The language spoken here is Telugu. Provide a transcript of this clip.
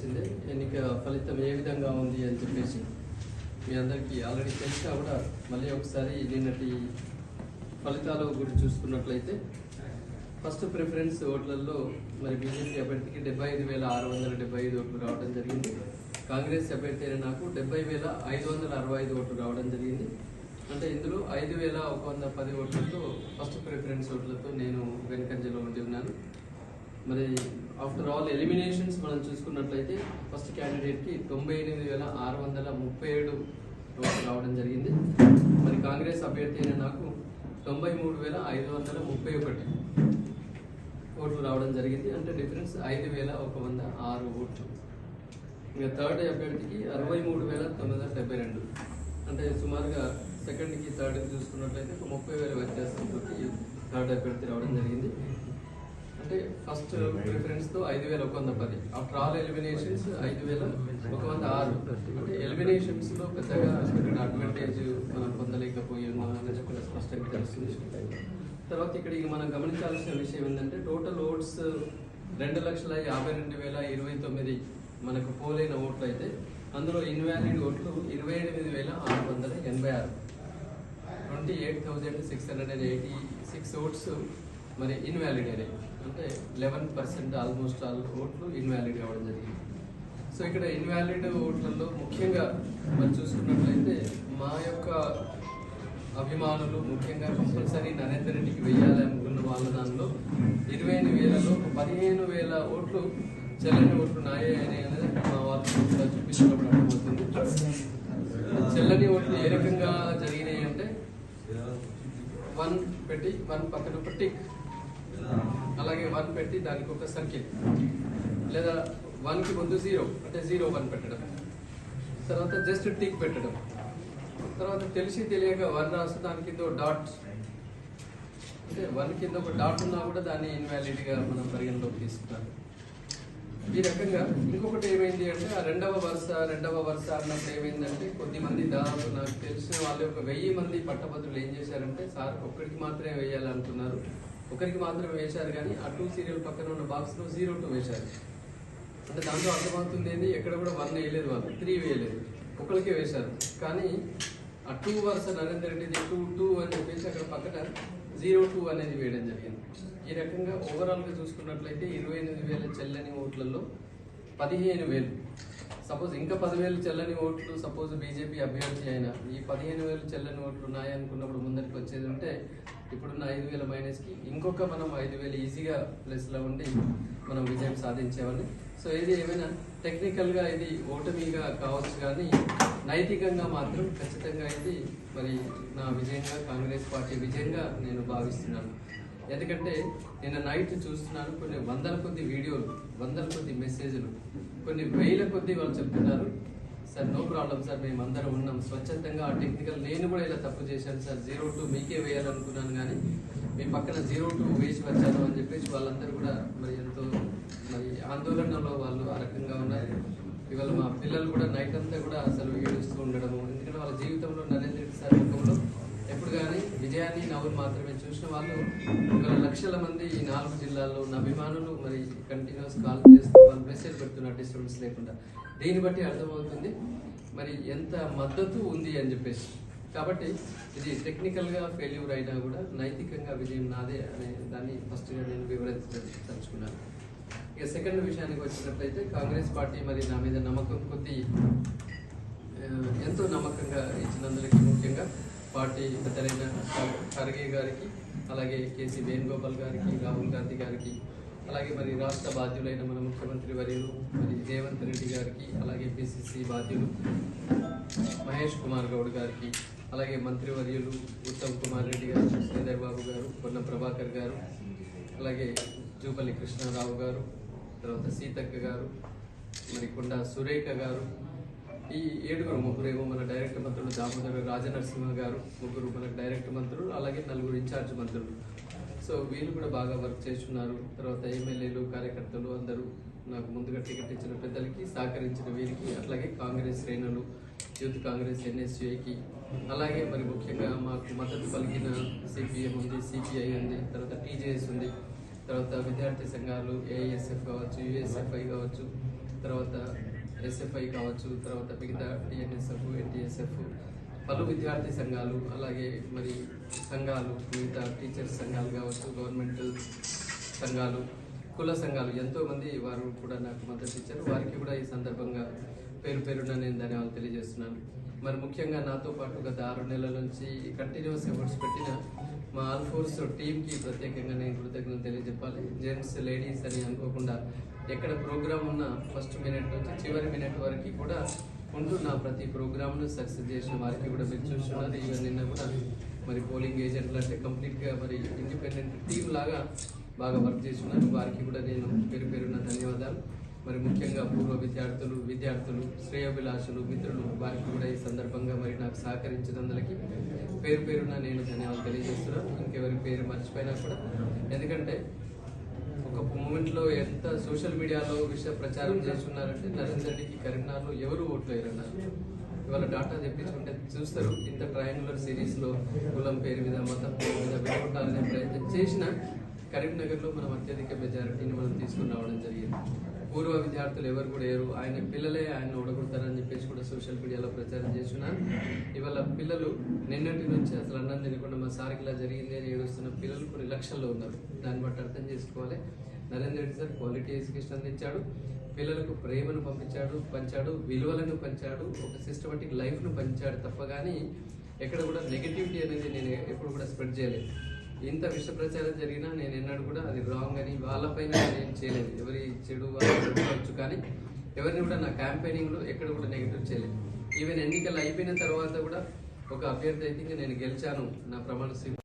తెలిసిందే ఎన్నిక ఫలితం ఏ విధంగా ఉంది అని చెప్పేసి మీ అందరికీ ఆల్రెడీ తెలిసినా కూడా మళ్ళీ ఒకసారి నిన్నటి ఫలితాల గురించి చూసుకున్నట్లయితే ఫస్ట్ ప్రిఫరెన్స్ ఓట్లలో మరి బీజేపీ అభ్యర్థికి డెబ్బై ఐదు వేల ఆరు వందల డెబ్బై ఐదు ఓట్లు రావడం జరిగింది. కాంగ్రెస్ అభ్యర్థి అయిన నాకు డెబ్బై వేల ఐదు వందల అరవై ఐదు ఓట్లు రావడం జరిగింది. అంటే ఇందులో ఐదు వేల ఒక వంద పది ఓట్లతో ఫస్ట్ ప్రిఫరెన్స్ ఓట్లతో నేను వెనుకంజలో ఉండి ఉన్నాను. మరి ఆఫ్టర్ ఆల్ ఎలిమినేషన్స్ మనం చూసుకున్నట్లయితే ఫస్ట్ క్యాండిడేట్కి తొంభై ఎనిమిది వేల ఆరు వందల ముప్పై ఏడు ఓట్లు రావడం జరిగింది. మరి కాంగ్రెస్ అభ్యర్థి అయిన నాకు తొంభై మూడు వేల ఐదు వందల ముప్పై ఒకటి ఓట్లు రావడం జరిగింది. అంటే డిఫరెన్స్ ఐదు వేల ఒక వంద ఆరు ఓట్లు. ఇంకా థర్డ్ అభ్యర్థికి అరవై మూడు వేల తొమ్మిది వందల డెబ్బై రెండు. అంటే సుమారుగా సెకండ్కి థర్డ్కి చూసుకున్నట్లయితే ఒక ముప్పై వేల వ్యత్యాసంతో థర్డ్ అభ్యర్థి రావడం జరిగింది. అంటే ఫస్ట్ ప్రిఫరెన్స్తో ఐదు వేల ఒక వంద పది. ఆఫ్టర్ ఆల్ ఎలిమినేషన్స్ ఐదు వేల ఒక వంద ఆరు. అంటే ఎలిమినేషన్స్లో పెద్దగా ఇక్కడ అడ్వాంటేజ్ మనం పొందలేకపోయి ఉన్నాం అనేది కూడా స్పష్టంగా తెలుస్తుంది. తర్వాత ఇక్కడ ఇక మనం గమనించాల్సిన విషయం ఏంటంటే టోటల్ ఓట్స్ రెండు లక్షల యాభై రెండు వేల ఇరవై తొమ్మిది మనకు పోలైన ఓట్లు అయితే అందులో ఇన్వాలిడ్ ఓట్లు ఇరవై ఎనిమిది వేల ఆరు వందల ఎనభై ఆరు. Twenty eight thousand six hundred and eighty six votes మరి ఇన్వాలిడ్ అయినాయి అంటే లెవెన్ పర్సెంట్ ఆల్మోస్ట్ ఆల్ ఓట్లు ఇన్వాలిడ్ అవ్వడం జరిగింది. సో ఇక్కడ ఇన్వాలిడ్ ఓట్లలో ముఖ్యంగా మనం చూసుకున్నట్లయితే మా యొక్క అభిమానులు ముఖ్యంగా కంపల్సరీ నరేందర్ రెడ్డికి వేయాలి అనుకున్న వాళ్ళ దానిలో ఇరవై ఐదు వేలలో పదిహేను వేల ఓట్లు చెల్లని ఓట్లు నాయే అని అనేది మా వాళ్ళు కూడా చూపించినప్పుడు చెల్లని ఓట్లు ఏ రకంగా జరిగినాయి అంటే వన్ పెట్టి వన్ పక్కన పెట్టి అలాగే వన్ పెట్టి దానికి ఒక సంఖ్య. లేదా వన్కి ముందు జీరో అంటే జీరో వన్ పెట్టడం. తర్వాత జస్ట్ టిక్ పెట్టడం. తర్వాత తెలిసి తెలియక వన్ రాస్తే దాని కింద డాట్ అంటే వన్ కింద ఒక డాట్ ఉన్నా కూడా దాన్ని ఇన్వాలిడ్గా మనం పరిగణలోకి తీసుకున్నాం ఈ రకంగా ఇంకొకటి ఏమైంది అంటే ఆ రెండవ వరుస రెండవ వరుస అన్నప్పుడు ఏమైందంటే కొద్దిమంది దాదాపు నాకు తెలిసిన వాళ్ళు ఒక వెయ్యి మంది పట్టభద్రులు ఏం చేశారంటే సార్ ఒక్కడికి మాత్రమే వేయాలనుకున్నారు. ఒకరికి మాత్రమే వేశారు కానీ ఆ టూ సీరియల్ పక్కన ఉన్న బాక్స్లో జీరో టూ వేశారు. అంటే దాంట్లో అర్థమవుతుంది ఏంటి ఎక్కడ కూడా వన్ వేయలేదు వాళ్ళు. త్రీ వేయలేదు. ఒకరికే వేశారు. కానీ ఆ టూ వరుస నరేందర్ రెడ్డిది టూ టూ అని చెప్పేసి అక్కడ పక్కన జీరో టూ అనేది వేయడం జరిగింది. ఈ రకంగా ఓవరాల్గా చూసుకున్నట్లయితే ఇరవై ఎనిమిది వేల చెల్లని ఓట్లలో పదిహేను వేలు. సపోజ్ ఇంకా పదివేలు చెల్లని ఓట్లు సపోజ్ బీజేపీ అభ్యర్థి అయినా ఈ పదిహేను వేలు చెల్లని ఓట్లు ఉన్నాయనుకున్నప్పుడు ముందరికి వచ్చేది ఉంటే ఇప్పుడున్న ఐదు వేల మైనస్కి ఇంకొక మనం ఐదు వేలు ఈజీగా ప్లస్లో ఉండి మనం విజయం సాధించేవాళ్ళం. సో ఇది ఏమైనా టెక్నికల్గా ఇది ఓటమిగా కావచ్చు కానీ నైతికంగా మాత్రం ఖచ్చితంగా ఇది మరి నా విజయంగా కాంగ్రెస్ పార్టీ విజయంగా నేను భావిస్తున్నాను. ఎందుకంటే నిన్న నైట్ చూస్తున్నాను కొన్ని వందల కొద్ది వీడియోలు వందల కొద్ది మెసేజ్లు కొన్ని వేల కొద్ది వాళ్ళు చెప్తున్నారు. సార్ నో ప్రాబ్లం సార్ మేము అందరం ఉన్నాం. స్వచ్ఛందంగా ఆ టెక్నికల్ నేను కూడా ఇలా తప్పు చేశాను సార్. జీరో టూ మీకే వేయాలనుకున్నాను కానీ మీ పక్కన జీరో టూ వేసి వచ్చాను అని చెప్పేసి వాళ్ళందరూ కూడా మరి ఎంతో మరి ఆందోళనలో వాళ్ళు ఆ రకంగా ఉన్నారు. ఇవాళ మా పిల్లలు కూడా నైట్ అంతా కూడా అసలు ఏడుస్తూ ఉండడము ఎందుకంటే వాళ్ళ జీవితంలో నరేంద్ర రెడ్డి సార్ ముఖంలో ఎప్పుడు కానీ విజయాన్ని నవ్వులు మాత్రమే చూసిన వాళ్ళు ఒక లక్షల మంది ఈ నాలుగు జిల్లాల్లో ఉన్న అభిమానులు మరి కంటిన్యూస్ కాల్ చేస్తూ వాళ్ళు మెసేజ్ పెడుతున్నారు డిస్టర్బెన్స్ లేకుండా. దీన్ని బట్టి అర్థమవుతుంది మరి ఎంత మద్దతు ఉంది అని చెప్పేసి. కాబట్టి ఇది టెక్నికల్గా ఫెయిల్యూర్ అయినా కూడా నైతికంగా విజయం నాదే అనే దాన్ని ఫస్ట్గా నేను వివరించదలుచుకున్నాను ఇక సెకండ్ విషయానికి వచ్చినట్లయితే కాంగ్రెస్ పార్టీ మరి నా మీద నమ్మకం కొద్ది ఎంతో నమ్మకంగా ఇచ్చినందులకి ముఖ్యంగా పార్టీ పెద్దలైన ఖర్గే గారికి అలాగే కేసీ వేణుగోపాల్ గారికి రాహుల్ గాంధీ గారికి అలాగే మరి రాష్ట్ర బాధ్యులైన మన ముఖ్యమంత్రి వర్యులు మరి రేవంత్ రెడ్డి గారికి అలాగే పిసిసి బాధ్యులు మహేష్ కుమార్ గౌడ్ గారికి అలాగే మంత్రివర్యులు ఉత్తమ్ కుమార్ రెడ్డి గారు శ్రీధర్ బాబు గారు పొన్న ప్రభాకర్ గారు అలాగే జూపల్లి కృష్ణారావు గారు తర్వాత సీతక్క గారు మరి కొండ సురేఖ గారు ఈ ఏడుగురు ముగ్గురేమో మన డైరెక్ట్ మంత్రులు దామోదర్ రాజనరసింహ గారు ముగ్గురు మన డైరెక్ట్ మంత్రులు అలాగే నలుగురు ఇన్ఛార్జ్ మంత్రులు. సో వీళ్ళు కూడా బాగా వర్క్ చేస్తున్నారు. తర్వాత ఎమ్మెల్యేలు కార్యకర్తలు అందరూ నాకు ముందుగా టికెట్ ఇచ్చిన పెద్దలకి సహకరించిన వీరికి అట్లాగే కాంగ్రెస్ శ్రేణులు యూత్ కాంగ్రెస్ ఎన్ఎస్యుఐకి అలాగే మరి ముఖ్యంగా మాకు మద్దతు పలికిన సిపిఎం ఉంది సిపిఐ ఉంది తర్వాత టీజేఎస్ ఉంది తర్వాత విద్యార్థి సంఘాలు ఏఎస్ఎఫ్ కావచ్చు యుఎస్ఎఫ్ఐ కావచ్చు తర్వాత ఎస్ఎఫ్ఐ కావచ్చు తర్వాత మిగతా టిఎన్ఎస్ఎఫ్ ఎన్టీఎస్ఎఫ్ పలు విద్యార్థి సంఘాలు అలాగే మరి సంఘాలు మిగతా టీచర్స్ సంఘాలు కావచ్చు గవర్నమెంట్ సంఘాలు కుల సంఘాలు ఎంతోమంది వారు కూడా నాకు మద్దతు ఇచ్చారు. వారికి కూడా ఈ సందర్భంగా పేరు పేరున నేను ధన్యవాదాలు తెలియజేస్తున్నాను. మరి ముఖ్యంగా నాతో పాటు గత ఆరు నెలల నుంచి కంటిన్యూస్ ఎఫర్ట్స్ పెట్టిన మా ఆల్ ఫోర్స్ టీంకి ప్రత్యేకంగా నేను కృతజ్ఞతలు తెలియజెప్పాలి. జెంట్స్ లేడీస్ అని అనుకోకుండా ఎక్కడ ప్రోగ్రామ్ ఉన్న ఫస్ట్ మినిట్ నుంచి చివరి మినిట్ వరకు కూడా ఉంటూ నా ప్రతి ప్రోగ్రామ్ను సక్సెస్ చేసిన వారికి కూడా మీరు చూస్తున్నారు. ఈవెన్ నిన్న కూడా మరి పోలింగ్ ఏజెంట్లు అంటే కంప్లీట్గా మరి ఇండిపెండెంట్ టీం లాగా బాగా వర్క్ చేస్తున్నారు. వారికి కూడా నేను పేరు పేరున్న ధన్యవాదాలు. మరి ముఖ్యంగా పూర్వ విద్యార్థులు విద్యార్థులు శ్రేయోభిలాషులు మిత్రులు వారికి కూడా ఈ సందర్భంగా మరి నాకు సహకరించినందులకి పేరు పేరున నేను ధన్యవాదాలు తెలియజేస్తున్నాను. ఇంకెవరి పేరు మర్చిపోయినా కూడా. ఎందుకంటే ఒక మూమెంట్లో ఎంత సోషల్ మీడియాలో విషయ ప్రచారం చేస్తున్నారంటే నరేంద్ర రెడ్డికి కరీంనగర్లో ఎవరు ఓట్లు వేయరన్నారు? ఇవాళ డాటా తెప్పించుకుంటే చూస్తారు. ఇంత ట్రయాంగులర్ సిరీస్లో కులం పేరు మీద మతం పేరు మీద విడగొట్టాలనే ప్రయత్నం చేసిన కరీంనగర్లో మనం అత్యధిక మెజారిటీని మనం తీసుకుని రావడం జరిగింది. పూర్వ విద్యార్థులు ఎవరు కూడా లేరు ఆయన పిల్లలే ఆయన ఓడగొడతారని చెప్పేసి కూడా సోషల్ మీడియాలో ప్రచారం చేస్తున్నారు ఇవాళ పిల్లలు నిన్నటి నుంచి అసలు అన్నం తినకుండా మా సార్కి ఇలా జరిగింది అని ఏడుస్తున్న పిల్లలు కొన్ని లక్షల్లో ఉన్నారు. దాన్ని బట్టి అర్థం చేసుకోవాలి. Narendra Reddy sir quality education అందించాడు. పిల్లలకు ప్రేమను పంపించాడు పంచాడు విలువలను పంచాడు ఒక సిస్టమేటిక్ లైఫ్ను పంచాడు తప్ప కానీ ఎక్కడ కూడా నెగిటివిటీ అనేది నేను ఎప్పుడు కూడా స్ప్రెడ్ చేయలేదు. ఎంత విష ప్రచారం జరిగినా నేను ఎన్నడూ కూడా అది రాంగ్ అని వాళ్ళపైన నేను చేయలేదు. ఎవరి చెడు వాళ్ళు కానీ ఎవరిని కూడా నా క్యాంపెయినింగ్లో ఎక్కడ కూడా నెగిటివ్ చేయలేదు. ఈవెన్ ఎన్నికలు అయిపోయిన తర్వాత కూడా ఒక అభ్యర్థి అయితే నేను గెలిచాను. నా ప్రమాణ స్వీ